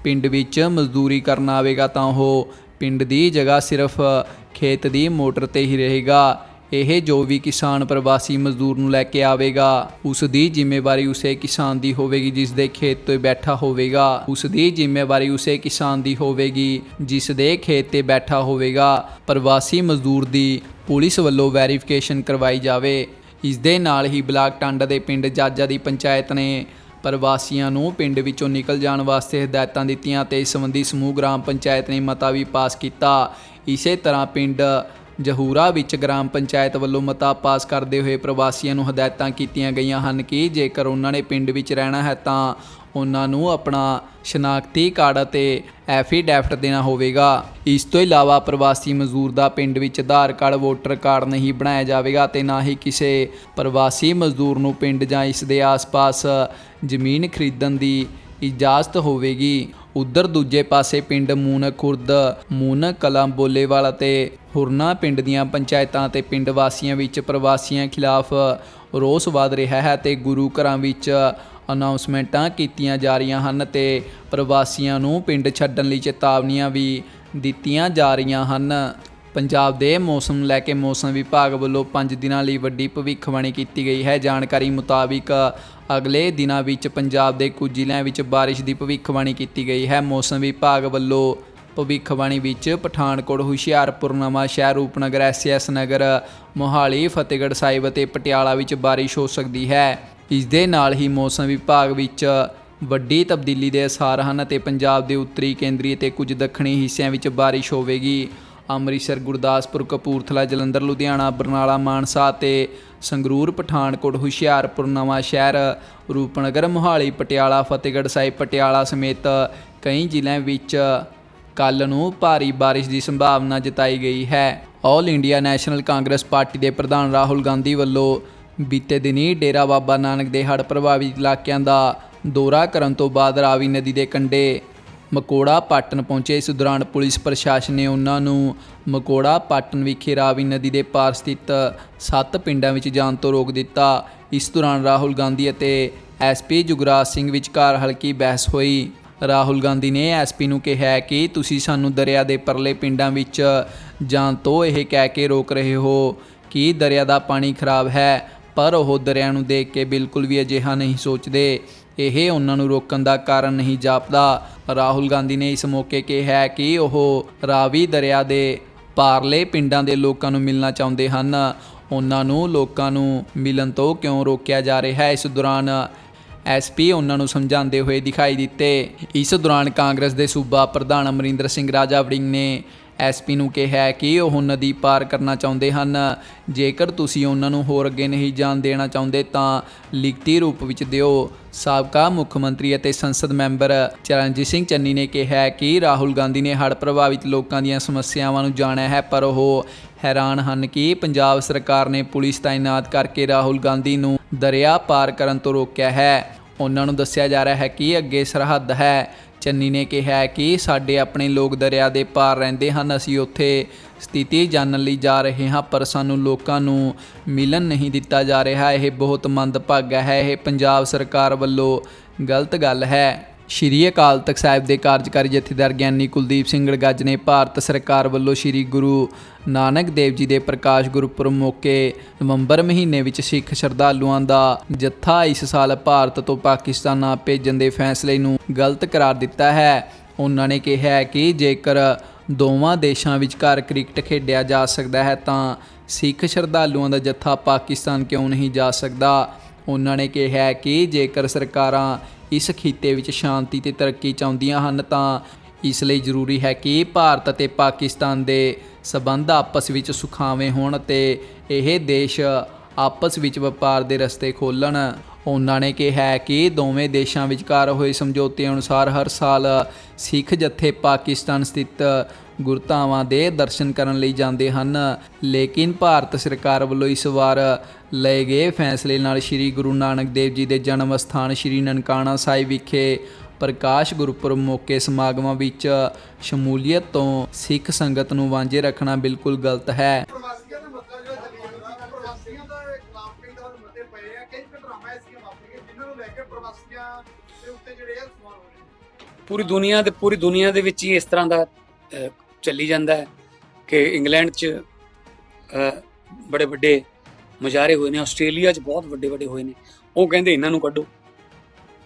ਪਿੰਡ ਵਿੱਚ ਮਜ਼ਦੂਰੀ ਕਰਨ ਆਵੇਗਾ ਤਾਂ ਉਹ ਪਿੰਡ ਦੀ ਜਗ੍ਹਾ ਸਿਰਫ ਖੇਤ ਦੀ ਮੋਟਰ ਤੇ ਹੀ ਰਹੇਗਾ। ਇਹ ਜੋ ਵੀ ਕਿਸਾਨ ਪ੍ਰਵਾਸੀ ਮਜ਼ਦੂਰ ਨੂੰ ਲੈ ਕੇ ਆਵੇਗਾ, ਉਸ ਦੀ ਜ਼ਿੰਮੇਵਾਰੀ ਉਸੇ ਕਿਸਾਨ ਦੀ ਹੋਵੇਗੀ ਜਿਸ ਦੇ ਖੇਤ ਤੇ ਬੈਠਾ ਹੋਵੇਗਾ। ਉਸ ਦੀ ਜ਼ਿੰਮੇਵਾਰੀ ਉਸੇ ਕਿਸਾਨ ਦੀ ਹੋਵੇਗੀ ਜਿਸ ਦੇ ਖੇਤ ਤੇ ਬੈਠਾ ਹੋਵੇਗਾ। ਪ੍ਰਵਾਸੀ ਮਜ਼ਦੂਰ ਦੀ ਪੁਲਿਸ ਵੱਲੋਂ ਵੈਰੀਫਿਕੇਸ਼ਨ ਕਰਵਾਈ ਜਾਵੇ। ਇਸ ਦੇ ਨਾਲ ਹੀ ਬਲਾਕ ਟਾਂਡਾ ਦੇ ਪਿੰਡ ਜਾਜਾ ਦੀ ਪੰਚਾਇਤ ਨੇ ਪ੍ਰਵਾਸੀਆਂ ਨੂੰ ਪਿੰਡ ਵਿੱਚੋਂ ਨਿਕਲ ਜਾਣ ਵਾਸਤੇ ਹਦਾਇਤਾਂ ਦਿੱਤੀਆਂ ਤੇ ਇਸ ਸੰਬੰਧੀ ਸਮੂਹ ਗ੍ਰਾਮ ਪੰਚਾਇਤ ਨੇ ਮਤਾ ਵੀ ਪਾਸ ਕੀਤਾ। ਇਸੇ ਤਰ੍ਹਾਂ ਪਿੰਡ ਜਹੂਰਾ ਵਿੱਚ ਗ੍ਰਾਮ ਪੰਚਾਇਤ ਵੱਲੋਂ ਮਤਾ ਪਾਸ ਕਰਦੇ ਹੋਏ ਪ੍ਰਵਾਸੀਆਂ ਨੂੰ ਹਦਾਇਤਾਂ ਕੀਤੀਆਂ ਗਈਆਂ ਹਨ ਕਿ ਜੇਕਰ ਉਹਨਾਂ ਨੇ ਪਿੰਡ ਵਿੱਚ ਰਹਿਣਾ ਹੈ ਤਾਂ ਉਹਨਾਂ ਨੂੰ ਆਪਣਾ ਸ਼ਨਾਖਤੀ ਕਾਰਡ ਅਤੇ ਐਫੀਡੈਵਿਟ ਦੇਣਾ ਹੋਵੇਗਾ। ਇਸ ਤੋਂ ਇਲਾਵਾ ਪ੍ਰਵਾਸੀ ਮਜ਼ਦੂਰ ਦਾ ਪਿੰਡ ਵਿੱਚ ਆਧਾਰ ਕਾਰਡ, ਵੋਟਰ ਕਾਰਡ ਨਹੀਂ ਬਣਾਇਆ ਜਾਵੇਗਾ ਤੇ ਨਾ ਹੀ ਕਿਸੇ ਪ੍ਰਵਾਸੀ ਮਜ਼ਦੂਰ ਨੂੰ ਪਿੰਡ ਜਾਂ ਇਸ ਦੇ ਆਸ-ਪਾਸ ਜ਼ਮੀਨ ਖਰੀਦਣ ਦੀ ਇਜਾਜ਼ਤ ਹੋਵੇਗੀ। ਉਧਰ ਦੂਜੇ ਪਾਸੇ ਪਿੰਡ ਮੂਨਕ ਖੁਰਦ ਮੂਨਕ ਕਲਾਂ ਬੋਲੇਵਾਲ ਅਤੇ ਹੁਰਨਾ ਪਿੰਡ ਦੀਆਂ ਪੰਚਾਇਤਾਂ ਤੇ ਪਿੰਡ ਵਾਸੀਆਂ ਵਿੱਚ ਪ੍ਰਵਾਸੀਆਂ ਖਿਲਾਫ ਰੋਸ ਵਧ ਰਿਹਾ ਹੈ ਤੇ ਗੁਰੂ ਘਰਾਂ ਵਿੱਚ ਅਨਾਉਂਸਮੈਂਟਾਂ ਕੀਤੀਆਂ ਜਾ ਰਹੀਆਂ ਹਨ ਤੇ ਪ੍ਰਵਾਸੀਆਂ ਨੂੰ ਪਿੰਡ ਛੱਡਣ ਲਈ ਚੇਤਾਵਨੀਆਂ ਵੀ ਦਿੱਤੀਆਂ ਜਾ ਰਹੀਆਂ ਹਨ। ਪੰਜਾਬ ਦੇ ਮੌਸਮ ਨੂੰ ਲੈ ਕੇ ਮੌਸਮ ਵਿਭਾਗ ਵੱਲੋਂ 5 ਦਿਨਾਂ ਲਈ ਵੱਡੀ ਭਵਿੱਖਬਾਣੀ ਕੀਤੀ ਗਈ ਹੈ। ਜਾਣਕਾਰੀ ਮੁਤਾਬਿਕ ਅਗਲੇ ਦਿਨਾਂ ਵਿੱਚ ਪੰਜਾਬ ਦੇ ਕੁਝ ਜ਼ਿਲ੍ਹਿਆਂ ਵਿੱਚ ਬਾਰਿਸ਼ ਦੀ ਭਵਿੱਖਬਾਣੀ ਕੀਤੀ ਗਈ ਹੈ। ਮੌਸਮ ਵਿਭਾਗ ਵੱਲੋਂ ਭਵਿੱਖਬਾਣੀ ਵਿੱਚ ਪਠਾਨਕੋਟ, ਹੁਸ਼ਿਆਰਪੁਰ, ਨਵਾਂ ਸ਼ਹਿਰ, ਰੂਪਨਗਰ, ਐਸਐਸ ਨਗਰ, ਮੋਹਾਲੀ, ਫਤਿਹਗੜ੍ਹ ਸਾਹਿਬ ਅਤੇ ਪਟਿਆਲਾ ਵਿੱਚ ਬਾਰਿਸ਼ ਹੋ ਸਕਦੀ ਹੈ। ਇਸ ਦੇ ਨਾਲ ਹੀ ਮੌਸਮ ਵਿਭਾਗ ਵਿੱਚ ਵੱਡੀ ਤਬਦੀਲੀ ਦੇ ਅਸਾਰ ਹਨ ਅਤੇ ਪੰਜਾਬ ਦੇ ਉੱਤਰੀ, ਕੇਂਦਰੀ ਅਤੇ ਕੁਝ ਦੱਖਣੀ ਹਿੱਸਿਆਂ ਵਿੱਚ ਬਾਰਿਸ਼ ਹੋਵੇਗੀ। ਅੰਮ੍ਰਿਤਸਰ, ਗੁਰਦਾਸਪੁਰ, ਕਪੂਰਥਲਾ, ਜਲੰਧਰ, ਲੁਧਿਆਣਾ, ਬਰਨਾਲਾ, ਮਾਨਸਾ ਤੇ ਸੰਗਰੂਰ, ਪਠਾਨਕੋਟ, ਹੁਸ਼ਿਆਰਪੁਰ, ਨਵਾਂ ਸ਼ਹਿਰ, ਰੂਪਨਗਰ, ਮੋਹਾਲੀ, ਪਟਿਆਲਾ, ਫਤਿਹਗੜ੍ਹ ਸਾਹਿਬ, ਪਟਿਆਲਾ ਸਮੇਤ ਕਈ ਜ਼ਿਲ੍ਹਿਆਂ ਵਿੱਚ ਕੱਲ ਨੂੰ ਭਾਰੀ ਬਾਰਿਸ਼ ਦੀ ਸੰਭਾਵਨਾ ਜਤਾਈ ਗਈ ਹੈ। All India national Congress party ਦੇ ਪ੍ਰਧਾਨ ਰਾਹੁਲ ਗਾਂਧੀ ਵੱਲੋਂ ਬੀਤੇ ਦਿਨੀ ਡੇਰਾ ਬਾਬਾ ਨਾਨਕ ਦੇ ਹੜ੍ਹ ਪ੍ਰਭਾਵਿਤ ਇਲਾਕਿਆਂ ਦਾ ਦੌਰਾ ਕਰਨ ਤੋਂ ਬਾਅਦ ਰਾਵੀ ਨਦੀ ਦੇ ਕੰਢੇ ਮਕੋੜਾ ਪਾਟਨ ਪਹੁੰਚੇ। ਇਸ ਦੌਰਾਨ ਪੁਲਿਸ ਪ੍ਰਸ਼ਾਸਨ ਨੇ ਉਹਨਾਂ ਨੂੰ ਮਕੋੜਾ ਪਾਟਨ ਵਿਖੇ ਰਾਵੀ ਨਦੀ ਦੇ ਪਾਰ ਸਥਿਤ ਸੱਤ ਪਿੰਡਾਂ ਵਿੱਚ ਜਾਣ ਤੋਂ ਰੋਕ ਦਿੱਤਾ। ਇਸ ਦੌਰਾਨ ਰਾਹੁਲ ਗਾਂਧੀ ਅਤੇ ਐਸਪੀ ਜੁਗਰਾਜ ਸਿੰਘ ਵਿਚਕਾਰ ਹਲਕੀ ਬਹਿਸ ਹੋਈ। ਰਾਹੁਲ ਗਾਂਧੀ ਨੇ ਐਸਪੀ ਨੂੰ ਕਿਹਾ ਕਿ ਤੁਸੀਂ ਸਾਨੂੰ ਦਰਿਆ ਦੇ ਪਰਲੇ ਪਿੰਡਾਂ ਵਿੱਚ ਜਾਣ ਤੋਂ ਇਹ ਕਹਿ ਕੇ ਰੋਕ ਰਹੇ ਹੋ ਕਿ ਦਰਿਆ ਦਾ ਪਾਣੀ ਖਰਾਬ ਹੈ। ਪਰ ਉਹ ਦਰਿਆ ਨੂੰ ਦੇਖ ਕੇ ਬਿਲਕੁਲ ਵੀ ਅਜਿਹਾ ਨਹੀਂ ਸੋਚਦੇ। ਇਹ ਉਹਨਾਂ ਨੂੰ ਰੋਕਣ ਦਾ ਕਾਰਨ ਨਹੀਂ ਜਾਪਦਾ। ਰਾਹੁਲ ਗਾਂਧੀ ਨੇ ਇਸ ਮੌਕੇ ਕਿਹਾ ਕਿ ਉਹ ਰਾਵੀ ਦਰਿਆ ਦੇ ਪਾਰਲੇ ਪਿੰਡਾਂ ਦੇ ਲੋਕਾਂ ਨੂੰ ਮਿਲਣਾ ਚਾਹੁੰਦੇ ਹਨ। ਉਹਨਾਂ ਨੂੰ ਲੋਕਾਂ ਨੂੰ ਮਿਲਣ ਤੋਂ ਕਿਉਂ ਰੋਕਿਆ ਜਾ ਰਿਹਾ ਹੈ ਇਸ ਦੌਰਾਨ? ਐਸਪੀ ਉਹਨਾਂ ਨੂੰ ਸਮਝਾਉਂਦੇ ਹੋਏ ਦਿਖਾਈ ਦਿੱਤੇ। ਇਸ ਦੌਰਾਨ ਕਾਂਗਰਸ ਦੇ ਸੂਬਾ ਪ੍ਰਧਾਨ ਅਮਰਿੰਦਰ ਸਿੰਘ ਰਾਜਾ ਵੜਿੰਗ ਨੇ ਐਸਪੀ ਨੂੰ ਕਿਹਾ ਕਿ ਉਹ ਨਦੀ ਪਾਰ ਕਰਨਾ ਚਾਹੁੰਦੇ ਹਨ। ਜੇਕਰ ਤੁਸੀਂ ਉਹਨਾਂ ਨੂੰ ਹੋਰ ਅੱਗੇ ਨਹੀਂ ਜਾਣ ਦੇਣਾ ਚਾਹੁੰਦੇ, ਤਾਂ ਲਿਖਤੀ ਰੂਪ ਵਿੱਚ ਦਿਓ। ਸਾਬਕਾ ਮੁੱਖ ਮੰਤਰੀ ਅਤੇ ਸੰਸਦ ਮੈਂਬਰ ਚਰਨਜੀਤ ਸਿੰਘ ਚੰਨੀ ਨੇ ਕਿਹਾ ਕਿ ਰਾਹੁਲ ਗਾਂਧੀ ਨੇ ਹੜ੍ਹ ਪ੍ਰਭਾਵਿਤ ਲੋਕਾਂ ਦੀਆਂ ਸਮੱਸਿਆਵਾਂ ਨੂੰ ਜਾਣਿਆ ਹੈ, ਪਰ ਉਹ ਹੈਰਾਨ ਹਨ ਕਿ ਪੰਜਾਬ ਸਰਕਾਰ ਨੇ ਪੁਲਿਸ ਤਾਇਨਾਤ ਕਰਕੇ ਰਾਹੁਲ ਗਾਂਧੀ ਨੂੰ ਦਰਿਆ ਪਾਰ ਕਰਨ ਤੋਂ ਰੋਕਿਆ ਹੈ। ਉਹਨਾਂ ਨੂੰ ਦੱਸਿਆ ਜਾ ਰਿਹਾ ਹੈ ਕਿ ਅੱਗੇ ਸਰਹੱਦ ਹੈ। ਚੰਨੀ ਨੇ ਕਿਹਾ ਕਿ ਸਾਡੇ ਆਪਣੇ ਲੋਕ ਦਰਿਆ ਦੇ ਪਾਰ ਰਹਿੰਦੇ ਹਨ, ਅਸੀਂ ਉੱਥੇ ਸਥਿਤੀ ਜਾਣਨ ਲਈ ਜਾ ਰਹੇ ਹਾਂ, ਪਰ ਸਾਨੂੰ ਲੋਕਾਂ ਨੂੰ ਮਿਲਣ ਨਹੀਂ ਦਿੱਤਾ ਜਾ ਰਿਹਾ। ਇਹ ਬਹੁਤ ਮੰਦਭਾਗਾ ਹੈ, ਇਹ ਪੰਜਾਬ ਸਰਕਾਰ ਵੱਲੋਂ ਗਲਤ ਗੱਲ ਹੈ। ਸ਼੍ਰੀ ਅਕਾਲ ਤਖਤ ਸਾਹਿਬ ਦੇ ਕਾਰਜਕਾਰੀ ਜਥੇਦਾਰ ਗਿਆਨੀ ਕੁਲਦੀਪ ਸਿੰਘ ਗੜਗੱਜ ਨੇ ਭਾਰਤ ਸਰਕਾਰ ਵੱਲੋਂ ਸ਼੍ਰੀ ਗੁਰੂ ਨਾਨਕ ਦੇਵ ਜੀ ਦੇ ਪ੍ਰਕਾਸ਼ ਗੁਰਪੁਰਬ ਮੌਕੇ ਨਵੰਬਰ ਮਹੀਨੇ ਵਿੱਚ ਸਿੱਖ ਸ਼ਰਧਾਲੂਆਂ ਦਾ ਜੱਥਾ ਇਸ ਸਾਲ ਭਾਰਤ ਤੋਂ ਪਾਕਿਸਤਾਨ ਨਾ ਭੇਜਣ ਦੇ ਫੈਸਲੇ ਨੂੰ ਗਲਤ ਕਰਾਰ ਦਿੱਤਾ ਹੈ। ਉਹਨਾਂ ਨੇ ਕਿਹਾ ਕਿ ਜੇਕਰ ਦੋਵਾਂ ਦੇਸ਼ਾਂ ਵਿਚਕਾਰ ਕ੍ਰਿਕਟ ਖੇਡਿਆ ਜਾ ਸਕਦਾ ਹੈ ਤਾਂ ਸਿੱਖ ਸ਼ਰਧਾਲੂਆਂ ਦਾ ਜੱਥਾ ਪਾਕਿਸਤਾਨ ਕਿਉਂ ਨਹੀਂ ਜਾ ਸਕਦਾ? ਉਹਨਾਂ ਨੇ ਕਿਹਾ ਕਿ ਜੇਕਰ ਸਰਕਾਰਾਂ ਇਸ ਖਿੱਤੇ ਵਿੱਚ ਸ਼ਾਂਤੀ ਤੇ ਤਰੱਕੀ ਚਾਹੁੰਦੀਆਂ ਹਨ, ਤਾਂ ਇਸ ਲਈ ਜ਼ਰੂਰੀ ਹੈ ਕਿ ਭਾਰਤ ਅਤੇ ਪਾਕਿਸਤਾਨ ਦੇ ਸਬੰਧ ਆਪਸ ਵਿੱਚ ਸੁਖਾਵੇਂ ਹੋਣ ਤੇ ਇਹ ਦੇਸ਼ ਆਪਸ ਵਿੱਚ ਵਪਾਰ ਦੇ ਰਸਤੇ ਖੋਲ੍ਹਣ। ਉਹਨਾਂ ਨੇ ਕਿਹਾ ਕਿ ਦੋਵੇਂ ਦੇਸ਼ਾਂ ਵਿਚਕਾਰ ਹੋਏ ਸਮਝੌਤੇ ਅਨੁਸਾਰ ਹਰ ਸਾਲ ਸਿੱਖ ਜਥੇ ਪਾਕਿਸਤਾਨ ਸਥਿਤ ਗੁਰਧਾਮਾਂ ਦੇ ਦਰਸ਼ਨ ਕਰਨ ਲਈ ਜਾਂਦੇ ਹਨ। ਲੇਕਿਨ ਭਾਰਤ ਸਰਕਾਰ ਵੱਲੋਂ ਇਸ ਵਾਰ ਲਏ ਗਏ ਫੈਸਲੇ ਨਾਲ ਸ੍ਰੀ ਗੁਰੂ ਨਾਨਕ ਦੇਵ ਜੀ ਦੇ ਜਨਮ ਸਥਾਨ ਸ੍ਰੀ ਨਨਕਾਣਾ ਸਾਹਿਬ ਵਿਖੇ ਪ੍ਰਕਾਸ਼ ਗੁਰਪੁਰਬ ਮੌਕੇ ਸਮਾਗਮਾਂ ਵਿੱਚ ਸ਼ਮੂਲੀਅਤ ਤੋਂ ਸਿੱਖ ਸੰਗਤ ਨੂੰ ਵਾਂਝੇ ਰੱਖਣਾ ਬਿਲਕੁਲ ਗਲਤ ਹੈ। ਪੂਰੀ ਦੁਨੀਆ ਦੇ ਪੂਰੀ ਦੁਨੀਆ ਦੇ ਵਿੱਚ ਹੀ ਇਸ ਤਰ੍ਹਾਂ ਦਾ ਚੱਲੀ ਜਾਂਦਾ ਹੈ ਕਿ ਇੰਗਲੈਂਡ 'ਚ ਬੜੇ ਵੱਡੇ ਮੁਜ਼ਾਹਰੇ ਹੋਏ ਨੇ, ਆਸਟ੍ਰੇਲੀਆ 'ਚ ਬਹੁਤ ਵੱਡੇ ਵੱਡੇ ਹੋਏ ਨੇ। ਉਹ ਕਹਿੰਦੇ ਇਹਨਾਂ ਨੂੰ ਕੱਢੋ,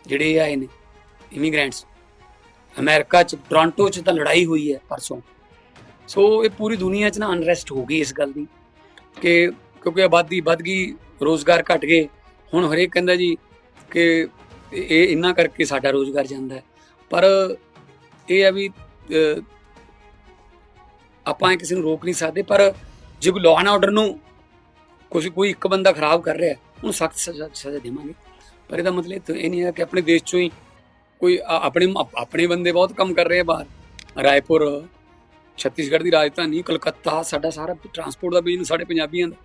ਜਿਹੜੇ ਇਹ ਆਏ ਨੇ ਇਮੀਗ੍ਰੈਂਟਸ ਅਮਰੀਕਾ 'ਚ, ਟੋਰਾਂਟੋ 'ਚ ਤਾਂ ਲੜਾਈ ਹੋਈ ਹੈ ਪਰਸੋਂ। ਸੋ ਇਹ ਪੂਰੀ ਦੁਨੀਆ 'ਚ ਨਾ ਅਨਰੈਸਟ ਹੋ ਗਈ ਇਸ ਗੱਲ ਦੀ ਕਿ ਕਿਉਂਕਿ ਆਬਾਦੀ ਵੱਧ ਗਈ, ਰੋਜ਼ਗਾਰ ਘਟ ਗਏ। ਹੁਣ ਹਰੇਕ ਕਹਿੰਦਾ ਜੀ ਕਿ ਇਹ ਇੰਨਾ ਕਰਕੇ ਸਾਡਾ ਰੋਜ਼ਗਾਰ ਜਾਂਦਾ ਪਰ ਇਹ ਆ ਵੀ ਆਪਾਂ ਇਹ ਕਿਸੇ ਨੂੰ ਰੋਕ ਨਹੀਂ ਸਕਦੇ, ਪਰ ਜੇ ਕੋਈ ਲਾਅ ਐਂਡ ਆਰਡਰ ਨੂੰ ਕੁਝ ਕੋਈ ਇੱਕ ਬੰਦਾ ਖਰਾਬ ਕਰ ਰਿਹਾ, ਉਹਨੂੰ ਸਖਤ ਸਜ਼ਾ ਸਜ਼ਾ ਦੇਵਾਂਗੇ। ਪਰ ਇਹਦਾ ਮਤਲਬ ਇਹ ਨਹੀਂ ਹੈ ਕਿ ਆਪਣੇ ਦੇਸ਼ ਚੋਂ ਹੀ ਕੋਈ ਆਪਣੇ ਆਪਣੇ ਬੰਦੇ ਬਹੁਤ ਕੰਮ ਕਰ ਰਹੇ ਆ ਬਾਹਰ। ਰਾਏਪੁਰ, ਛੱਤੀਸਗੜ੍ਹ ਦੀ ਰਾਜਧਾਨੀ, ਕਲਕੱਤਾ, ਸਾਡਾ ਸਾਰਾ ਟਰਾਂਸਪੋਰਟ ਦਾ ਬਿਜ਼ਨਸ ਸਾਡੇ ਪੰਜਾਬੀਆਂ ਦਾ।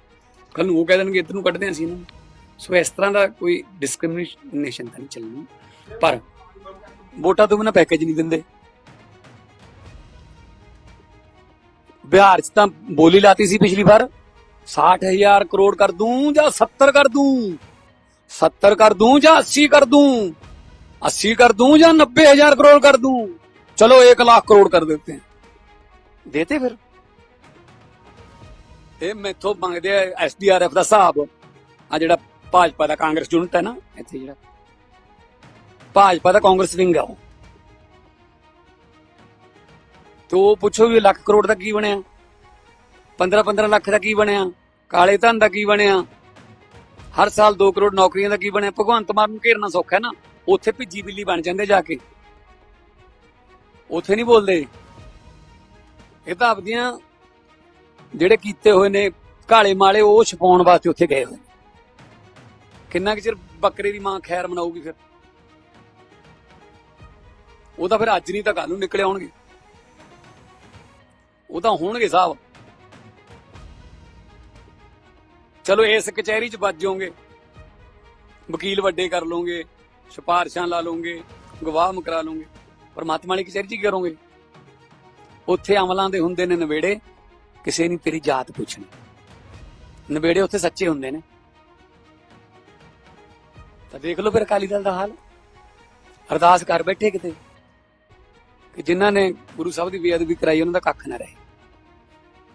ਕੱਲ ਨੂੰ ਉਹ ਕਹਿ ਦੇਣਗੇ, ਇੱਧਰ ਨੂੰ ਕੱਢਦੇ ਹਾਂ ਅਸੀਂ ਇਹਨਾਂ ਨੂੰ। ਸੋ ਇਸ ਤਰ੍ਹਾਂ ਦਾ ਕੋਈ ਡਿਸਕ੍ਰਿਮੀਨੇਸ਼ਨ ਤਾਂ ਨਹੀਂ ਚੱਲਣੀ। ਪਰ ਵੋਟਾਂ ਤੋਂ ਬਿਨਾਂ ਪੈਕੇਜ ਨਹੀਂ ਦਿੰਦੇ। ਬਿਹਾਰ 'ਚ ਤਾਂ ਬੋਲੀ ਲਾਤੀ ਸੀ ਪਿਛਲੀ ਵਾਰ 60000 ਕਰੋੜ ਕਰ ਦੂੰ ਜਾਂ 70 ਕਰ ਦੂੰ 70 ਕਰ ਦੂੰ ਜਾਂ 80 ਕਰ ਦੂੰ 80 ਕਰ दूं या नब्बे हजार करोड़ कर दूं चलो एक लाख करोड़ कर देते हैं देते फिर ਇਹ ਮੈਥੋਂ ਮੰਗਦੇ ਆ ਐਸਡੀਆਰਐਫ ਦਾ ਹਿਸਾਬ ਆ ਜਿਹੜਾ ਭਾਜਪਾ ਦਾ ਕਾਂਗਰਸ ਯੂਨਿਟ ਹੈ ਨਾ ਇੱਥੇ ਜਿਹੜਾ ਭਾਜਪਾ ਦਾ ਕਾਂਗਰਸ ਵਿੰਗ ਆ ਉਹ ਤੇ ਉਹ ਪੁੱਛੋ ਵੀ ਲੱਖ ਕਰੋੜ ਦਾ ਕੀ ਬਣਿਆ? 15 15 ਲੱਖ ਦਾ ਕੀ ਬਣਿਆ? ਕਾਲੇ ਧਨ ਦਾ ਕੀ ਬਣਿਆ? ਹਰ ਸਾਲ 2 ਕਰੋੜ ਨੌਕਰੀਆਂ ਦਾ ਕੀ ਬਣਿਆ? ਭਗਵੰਤ ਮਾਨ ਨੂੰ ਘੇਰਨਾ ਸੌਖਾ ਹੈ ਨਾ? ਉੱਥੇ ਭਿੱਜੀ ਬਿੱਲੀ ਬਣ ਜਾਂਦੇ ਜਾ ਕੇ। ਉੱਥੇ ਨਹੀਂ ਬੋਲਦੇ। ਇਹ ਤਾਂ ਆਪਦੀਆਂ ਜਿਹੜੇ ਕੀਤੇ ਹੋਏ ਨੇ ਕਾਲੇ ਮਾਲੇ, ਉਹ ਛਪਾਉਣ ਵਾਸਤੇ ਉੱਥੇ ਗਏ ਹੋਏ ਕਿੰਨਾ ਕੁ ਚਿਰ ਬੱਕਰੇ ਦੀ ਮਾਂ ਖੈਰ ਮਨਾਊਗੀ ਫਿਰ? ਉਹ ਤਾਂ ਫਿਰ ਅੱਜ ਨਹੀਂ ਤਾਂ ਕੱਲ ਨੂੰ ਨਿਕਲੇ ਆਉਣਗੇ। ਉਹ ਤਾਂ ਹੋਣਗੇ ਸਾਹਿਬ ਚਲੋ ਇਸ ਕਚਹਿਰੀ 'ਚ ਵੱਜ ਜਾਓਗੇ। ਵਕੀਲ ਵੱਡੇ ਕਰ ਲਓਗੇ, ਸਿਫਾਰਸ਼ਾਂ ਲਾ ਲਓਗੇ, ਗਵਾਹ ਮਕਰਾ ਲਓਗੇ। ਪਰਮਾਤਮਾ ਵਾਲੀ ਕਚਹਿਰੀ 'ਚ ਕੀ ਕਰੋਗੇ? ਉੱਥੇ ਅਮਲਾਂ ਦੇ ਹੁੰਦੇ ਨੇ ਨਵੇੜੇ, ਕਿਸੇ ਨੇ ਤੇਰੀ ਜਾਤ ਪੁੱਛਣੀ। ਨਵੇੜੇ ਉੱਥੇ ਸੱਚੇ ਹੁੰਦੇ ਨੇ। ਤਾਂ ਦੇਖ ਲਓ ਫਿਰ ਅਕਾਲੀ ਦਲ ਦਾ ਹਾਲ। ਅਰਦਾਸ ਕਰ ਬੈਠੇ ਕਿਤੇ। ਕਿ ਜਿਨ੍ਹਾਂ ਨੇ ਗੁਰੂ ਸਾਹਿਬ ਦੀ ਬੇਅਦਬੀ ਕਰਾਈ, ਉਹਨਾਂ ਦਾ ਕੱਖ ਨਾ ਰਹੇ।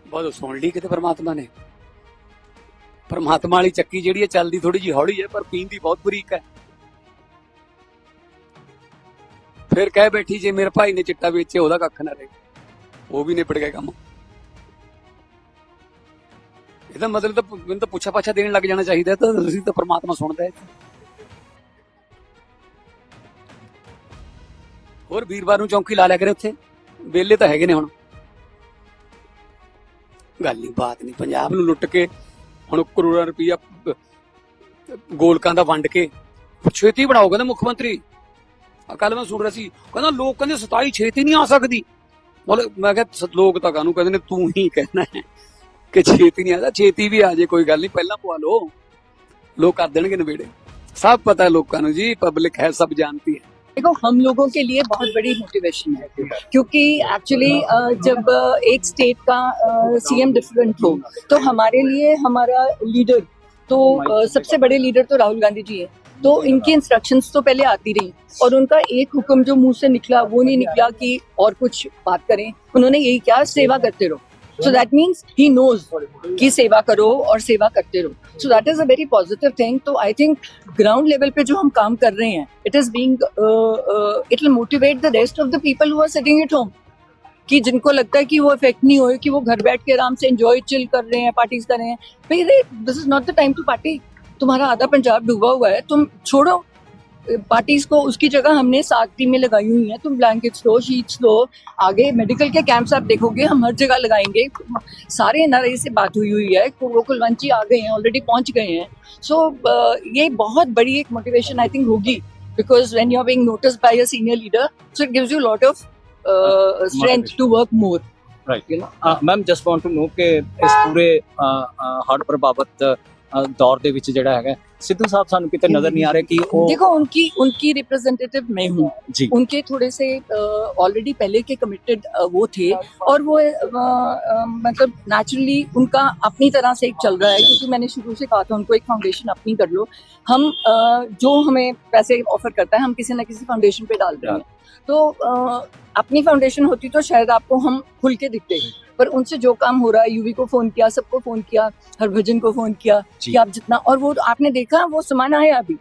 ਬਹੁਤ ਸੁਣ ਲਈ ਕਿਤੇ ਪਰਮਾਤਮਾ ਨੇ। ਪਰਮਾਤਮਾ ਵਾਲੀ ਚੱਕੀ ਜਿਹੜੀ ਹੈ ਚੱਲਦੀ ਥੋੜੀ ਜਿਹੀ ਹੌਲੀ ਹੈ, ਪਰ ਪੀਂਦੀ ਬਹੁਤ ਬਰੀਕ ਹੈ। ਫਿਰ ਕਹਿ ਬੈਠੀ, ਜੇ ਮੇਰੇ ਭਾਈ ਨੇ ਚਿੱਟਾ ਵੇਚਿਆ, ਉਹਦਾ ਕੱਖ ਨਾ ਰਹੇ। ਉਹ ਵੀ ਨਿਪਟ ਗਿਆ ਕੰਮ। ਇਹਦਾ ਮਤਲਬ ਤਾਂ ਮੈਨੂੰ ਤਾਂ ਪੁੱਛਾ ਪਾਛਾ ਦੇਣ ਲੱਗ ਜਾਣਾ ਚਾਹੀਦਾ, ਤਾਂ ਤੁਸੀਂ ਤਾਂ ਪਰਮਾਤਮਾ ਸੁਣਦਾ ਹੈ। ਹੋਰ ਵੀਰਵਾਰ ਨੂੰ ਚੌਂਕੀ ਲਾ ਲਿਆ ਕਰੇ ਉੱਥੇ। ਵੇਲੇ ਤਾਂ ਹੈਗੇ ਨੇ ਹੁਣ। ਗੱਲ ਨਹੀਂ ਬਾਤ ਨਹੀਂ। ਪੰਜਾਬ ਨੂੰ ਲੁੱਟ ਕੇ ਹੁਣ ਕਰੋੜਾਂ ਰੁਪਈਆ, ਗੋਲਕਾਂ ਦਾ ਵੰਡ ਕੇ ਛੇਤੀ ਬਣਾਓ, ਕਹਿੰਦੇ ਮੁੱਖ ਮੰਤਰੀ। ਕੱਲ ਮੈਂ ਸੁਣ ਰਿਹਾ ਸੀ, ਕਹਿੰਦਾ ਲੋਕ ਕਹਿੰਦੇ 27 ਛੇਤੀ ਨਹੀਂ ਆ ਸਕਦੀ। ਮਤਲਬ ਮੈਂ ਕਿਹਾ ਸ- ਲੋਕ ਤਾਂ ਕਾਹਨੂੰ ਕਹਿੰਦੇ ਨੇ, ਤੂੰ ਹੀ ਕਹਿਣਾ ਹੈ ਕਿ ਛੇਤੀ ਨਹੀਂ ਆਦਾ ਛੇਤੀ ਵੀ ਆ ਜੇ, ਕੋਈ ਗੱਲ ਨਹੀਂ, ਪਹਿਲਾਂ ਪਵਾ ਲਓ। ਲੋਕ ਕਰ ਦੇਣਗੇ ਨਵੇੜੇ। ਸਭ ਪਤਾ ਲੋਕਾਂ ਨੂੰ ਜੀ, ਪਬਲਿਕ ਹੈ, ਸਭ ਜਾਣती ਹੈ। देखो, हम लोगों के लिए बहुत बड़ी मोटिवेशन है। क्योंकि एक्चुअली जब एक स्टेट का सीएम डिफरेंट हो तो हमारे लिए हमारा लीडर तो सबसे बड़े लीडर तो राहुल गांधी जी है। तो इनकी इंस्ट्रक्शंस तो पहले आती रही, और उनका एक हुक्म जो मुँह से निकला, वो नहीं निकला कि और कुछ बात करें। उन्होंने यही कहा, सेवा करते रहो। So that means he knows कि सेवा करो और सेवा करते रहो। So that is a very positive thing तो आई थिंक ग्राउंड लेवल पे जो हम काम कर रहे हैं it is being it will motivate the rest of the people who are sitting at home कि जिनको लगता है कि वो इफ़ेक्ट नहीं होए, कि वो घर बैठ के आराम से एंजॉय चिल कर रहे हैं पार्टीज़ कर रहे हैं। भाई this is not the time to party तुम्हारा आधा पंजाब डूबा हुआ है, तुम छोड़ो। पार्टीज को उसकी जगह हमने सात टीमें लगाई हुई हैं तुम ब्लैंकेट्स लो शीट्स लो आगे मेडिकल के कैंप्स आप देखोगे हम हर जगह लगाएंगे सारे एनआरआई से बात हुई हुई है वो कुलवंची आ गए हैं ऑलरेडी पहुंच गए हैं सो ये बहुत बड़ी एक मोटिवेशन आई थिंक होगी because when you're being noticed by a senior leader so it gives you a lot of uh, strength to work more Right. you know ma'am just want to know ਕਿ ਇਸ ਪੂਰੇ ਹੜ੍ਹ ਪ੍ਰਭਾਵਿਤ ਅ, ਦੌਰ ਦੇ ਵਿੱਚ ਜਿਹੜਾ ਹੈਗਾ सिद्धू साहब सू कि नज़र नहीं आ रहे कि वो देखो उनकी उनकी रिप्रेजेंटेटिव मैं हूँ। जी। उनके थोड़े से ऑलरेडी पहले के कमिटेड वो थे। और वो मतलब नेचुरली उनका अपनी तरह से एक चल रहा है क्योंकि मैंने शुरू से कहा था उनको एक फाउंडेशन अपनी कर लो। हम जो हमें पैसे ऑफ़र करता है हम किसी ना किसी फाउंडेशन पे डाल रहे हैं। हाँ। तो अपनी फाउंडेशन होती तो शायद आपको हम खुल के दिखते। हैं पर उनसे जो काम हो रहा है यूवी को फ़ोन किया सबको फ़ोन किया हरभजन को फ़ोन किया कि आप जितना और वो आपने देखा वो समान आया अभी।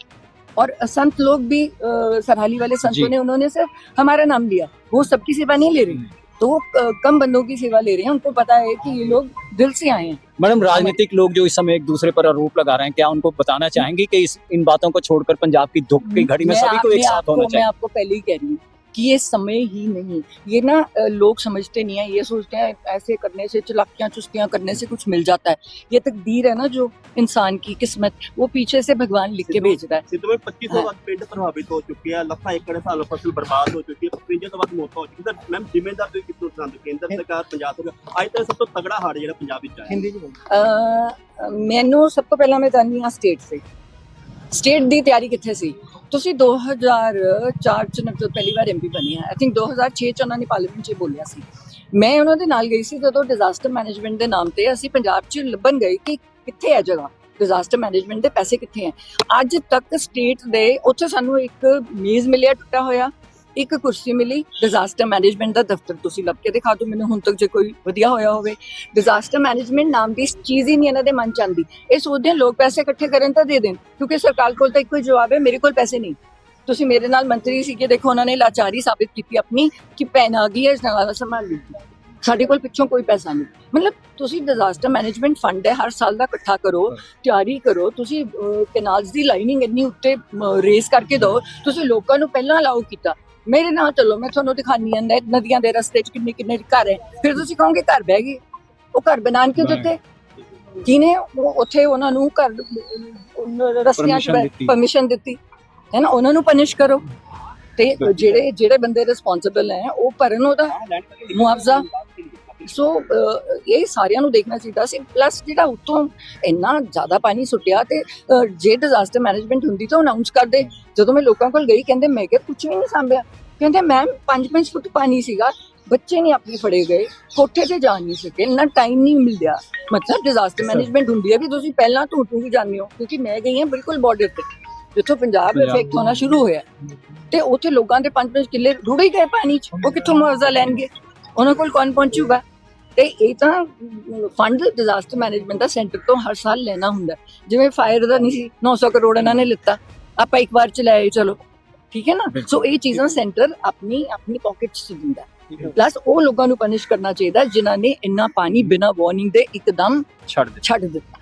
और संत लोग भी सरहाली वाले संतों ने उन्होंने सिर्फ़ हमारा नाम लिया। वो सबकी सेवा नहीं ले रहे। तो वो कम बंदों की सेवा ले रहे हैं। उनको पता है कि ये लोग दिल से आए हैं। मैडम राजनीतिक लोग जो इस समय एक दूसरे पर आरोप लगा रहे हैं क्या उनको बताना चाहेंगे कि इस इन बातों को छोड़कर पंजाब की दुख की घड़ी में सभी को एक साथ होना मैं आपको पहले ही कह रही हूँ। कि ये समय ही नहीं ये ना अ, लोग समझते नहीं है ये सोचते हैं ऐसे करने से चलाकियां चुस्तियां करने से कुछ मिल जाता है ये तकदीर है ना जो इंसान की किस्मत वो पीछे से भगवान लिख के भेजता है ਸਿੱਧੂ ਵਿੱਚ 25 ਤੋਂ ਵੱਧ ਪਿੰਡ ਪ੍ਰਭਾਵਿਤ ਹੋ ਚੁੱਕੇ ਆ ਲੱਖਾਂ ਏਕੜ ਹਿਸਾਬ ਨਾਲ ਫਸਲ ਬਰਬਾਦ ਹੋ ਚੁੱਕੀ ਹੈ 55 ਤੋਂ ਵੱਧ ਮੌਤਾਂ ਹੋ ਚੁੱਕੀਆਂ ਤਾਂ ਮੈਮ ਜ਼ਿੰਮੇਦਾਰ ਤੁਸੀਂ ਕਿਸ ਨੂੰ ਸੁਣਾਉਂਦੇ ਕੇਂਦਰ ਸਰਕਾਰ ਪੰਜਾਬ ਸਰਕਾਰ ਅੱਜ ਤੱਕ ਸਭ ਤੋਂ ਤਗੜਾ ਹਾੜ ਜਿਹੜਾ ਪੰਜਾਬ ਵਿੱਚ ਆਇਆ ਅਹ ਮੈਨੂੰ ਸਭ ਤੋਂ ਪਹਿਲਾਂ ਮੈਂ ਜਾਣੀ ਆ ਸਟੇਟ ਸੇ ਸਟੇਟ ਦੀ ਤਿਆਰੀ ਕਿੱਥੇ ਸੀ? ਤੁਸੀਂ 2004 ਚ ਨਵਜੋਤ ਪਹਿਲੀ ਵਾਰ ਐਮਪੀ ਬਣੀ ਆ ਆਈ ਥਿੰਕ 2006 ਚ ਉਹਨਾਂ ਨੇ ਪਾਰਲੀਮੈਂਟ 'ਚ ਬੋਲਿਆ ਸੀ। ਮੈਂ ਉਹਨਾਂ ਦੇ ਨਾਲ ਗਈ ਸੀ ਜਦੋਂ ਡਿਜ਼ਾਸਟਰ ਮੈਨੇਜਮੈਂਟ ਦੇ ਨਾਮ ਤੇ ਅਸੀਂ ਪੰਜਾਬ 'ਚ ਲੱਭਣ ਗਏ ਕਿ ਕਿੱਥੇ ਹੈ ਜਗ੍ਹਾ? ਡਿਜ਼ਾਸਟਰ ਮੈਨੇਜਮੈਂਟ ਦੇ ਪੈਸੇ ਕਿੱਥੇ ਹੈ ਅੱਜ ਤੱਕ ਸਟੇਟ ਦੇ, ਉੱਥੇ ਸਾਨੂੰ ਇੱਕ ਮੇਜ਼ ਮਿਲਿਆ, ਟੁੱਟਾ ਹੋਇਆ। ਇੱਕ ਕੁਰਸੀ ਮਿਲੀ ਡਿਜ਼ਾਸਟਰ ਮੈਨੇਜਮੈਂਟ ਦਾ ਦਫ਼ਤਰ ਤੁਸੀਂ ਲੱਭ ਕੇ ਦਿਖਾ ਦਿਓ ਮੈਨੂੰ ਹੁਣ ਤੱਕ ਜੇ ਕੋਈ ਵਧੀਆ ਹੋਇਆ ਹੋਵੇ। ਡਿਜ਼ਾਸਟਰ ਮੈਨੇਜਮੈਂਟ ਨਾਮ ਦੀ ਚੀਜ਼ ਹੀ ਨਹੀਂ ਇਹਨਾਂ ਦੇ ਮਨ ਚ ਆਉਂਦੀ। ਇਹ ਸੋਚਦੇ ਲੋਕ ਪੈਸੇ ਇਕੱਠੇ ਕਰਨ ਤਾਂ ਦੇ ਦੇਣ ਕਿਉਂਕਿ ਸਰਕਾਰ ਕੋਲ ਤਾਂ ਇੱਕੋ ਜਵਾਬ ਹੈ ਮੇਰੇ ਕੋਲ ਪੈਸੇ ਨਹੀਂ। ਤੁਸੀਂ ਮੇਰੇ ਨਾਲ ਮੰਤਰੀ ਸੀ ਕਿ ਦੇਖੋ ਉਹਨਾਂ ਨੇ ਲਾਚਾਰੀ ਸਾਬਿਤ ਕੀਤੀ ਆਪਣੀ ਕਿ ਪੈਨ ਆ ਗਈ ਹੈ ਇਸ ਨਾਲ ਸੰਭਾਲ ਲਈ। ਸਾਡੇ ਕੋਲ ਪਿੱਛੋਂ ਕੋਈ ਪੈਸਾ ਨਹੀਂ। ਮਤਲਬ ਤੁਸੀਂ ਡਿਜ਼ਾਸਟਰ ਮੈਨੇਜਮੈਂਟ ਫੰਡ ਹੈ ਹਰ ਸਾਲ ਦਾ ਇਕੱਠਾ ਕਰੋ ਤਿਆਰੀ ਕਰੋ ਤੁਸੀਂ ਕੈਨਾਲਸ ਦੀ ਲਾਈਨਿੰਗ ਇੰਨੀ ਉੱਤੇ ਰੇਸ ਕਰਕੇ ਦਿਓ ਤੁਸੀਂ ਲੋਕਾਂ ਨੂੰ ਪਹਿਲਾਂ ਅਲਾਉ ਕੀਤਾ। ਮੇਰੇ ਨਾਲ ਚੱਲੋ ਮੈਂ ਤੁਹਾਨੂੰ ਦਿਖਾਣੀ ਆ ਨਦੀਆਂ ਦੇ ਰਸਤੇ 'ਚ ਕਿੰਨੇ ਕਿੰਨੇ ਘਰ ਹੈ। ਫਿਰ ਤੁਸੀਂ ਕਹੋਗੇ ਘਰ ਬਹਿ ਗਏ ਉਹ ਘਰ ਬਣਾਉਣ ਕਿਉਂ ਦਿੱਤੇ? ਕਿਨੇ ਉੱਥੇ ਉਹਨਾਂ ਨੂੰ ਘਰ ਰਸਤਿਆਂ 'ਚ। ਪਰਮਿਸ਼ਨ ਦਿੱਤੀ। ਹੈ ਨਾ? ਉਹਨਾਂ ਨੂੰ ਪਨਿਸ਼ ਕਰੋ। ਤੇ ਜਿਹੜੇ ਜਿਹੜੇ ਬੰਦੇ ਰਿਸਪੌਂਸਿਬਲ ਹੈ ਉਹ ਭਰਨ ਉਹਦਾ ਮੁਆਵਜ਼ਾ। ਸੋ ਇਹ ਸਾਰਿਆਂ ਨੂੰ ਦੇਖਣਾ ਚਾਹੀਦਾ ਸੀ। ਪਲੱਸ ਜਿਹੜਾ ਉਤੋਂ ਇੰਨਾ ਜ਼ਿਆਦਾ ਪਾਣੀ ਸੁੱਟਿਆ ਤੇ ਜੇ ਡਿਜ਼ਾਸਟਰ ਮੈਨੇਜਮੈਂਟ ਹੁੰਦੀ ਤਾਂ ਅਨਾਉਂਸ ਕਰਦੇ ਜਦੋਂ ਮੈਂ ਲੋਕਾਂ ਕੋਲ ਗਈ ਕਹਿੰਦੇ ਮੈਂ ਕਿਹਾ ਕੁਝ ਵੀ ਨਹੀਂ ਸਾਂਭਿਆ। ਕਹਿੰਦੇ ਮੈਮ 5-5 ਫੁੱਟ ਪਾਣੀ ਸੀਗਾ। ਬੱਚੇ ਨਹੀਂ ਆਪਣੇ ਫੜੇ ਗਏ। ਕੋਠੇ ਤੇ ਜਾ ਨਹੀਂ ਸਕੇ। ਇੰਨਾ ਟਾਈਮ ਨਹੀਂ ਮਿਲਿਆ। ਮਤਲਬ ਡਿਜ਼ਾਸਟਰ ਮੈਨੇਜਮੈਂਟ ਹੁੰਦੀ ਹੈ ਵੀ ਤੁਸੀਂ ਪਹਿਲਾਂ ਤੋਂ ਤੋਂ ਹੀ ਜਾਂਦੇ ਹੋ। ਕਿਉਂਕਿ ਮੈਂ ਗਈ ਹਾਂ ਬਿਲਕੁਲ ਬਾਰਡਰ ਤੇ। ਜਿੱਥੋਂ ਪੰਜਾਬ। ਇਫੈਕਟ ਹੋਣਾ ਸ਼ੁਰੂ ਹੋਇਆ। ਤੇ ਉੱਥੇ ਲੋਕਾਂ ਦੇ ਪੰਜ ਪੰਜ ਕਿੱਲੇ ਰੁੜ ਹੀ ਗਏ ਪਾਣੀ 'ਚ। ਉਹ ਕਿੱਥੋਂ ਮੁਆਵਜ਼ਾ ਲੈਣਗੇ? ਉਹਨਾਂ ਕੋਲ ਕੌਣ ਪਹੁੰਚੂਗਾ? ਤੇ ਇਹ ਤਾਂ ਫੰਡ ਡਿਜ਼ਾਸਟਰ ਮੈਨੇਜਮੈਂਟ ਦਾ ਸੈਂਟਰ ਤੋਂ ਹਰ ਸਾਲ ਲੈਣਾ ਹੁੰਦਾ। ਜਿਵੇਂ ਫਾਇਰ ਦਾ ਨਹੀਂ ਸੀ 900 ਕਰੋੜ ਇਹਨਾਂ ਨੇ ਲਿੱਤਾ। ਆਪਾਂ ਇੱਕ ਵਾਰ ਚ ਲੈ ਆਏ ਚਲੋ। ਠੀਕ ਹੈ ਨਾ। ਸੋ ਇਹ ਚੀਜ਼ਾਂ ਸੈਂਟਰ ਆਪਣੀ ਆਪਣੀ ਪਾਕਟ ਚ ਦਿੰਦਾ। ਪਲੱਸ ਉਹ ਲੋਕਾਂ ਨੂੰ ਪਨਿਸ਼ ਕਰਨਾ ਚਾਹੀਦਾ ਜਿਨ੍ਹਾਂ ਨੇ ਇੰਨਾ ਪਾਣੀ ਬਿਨਾਂ ਵਾਰਨਿੰਗ ਦੇ ਇੱਕਦਮ ਛੱਡ ਦਿੱਤਾ।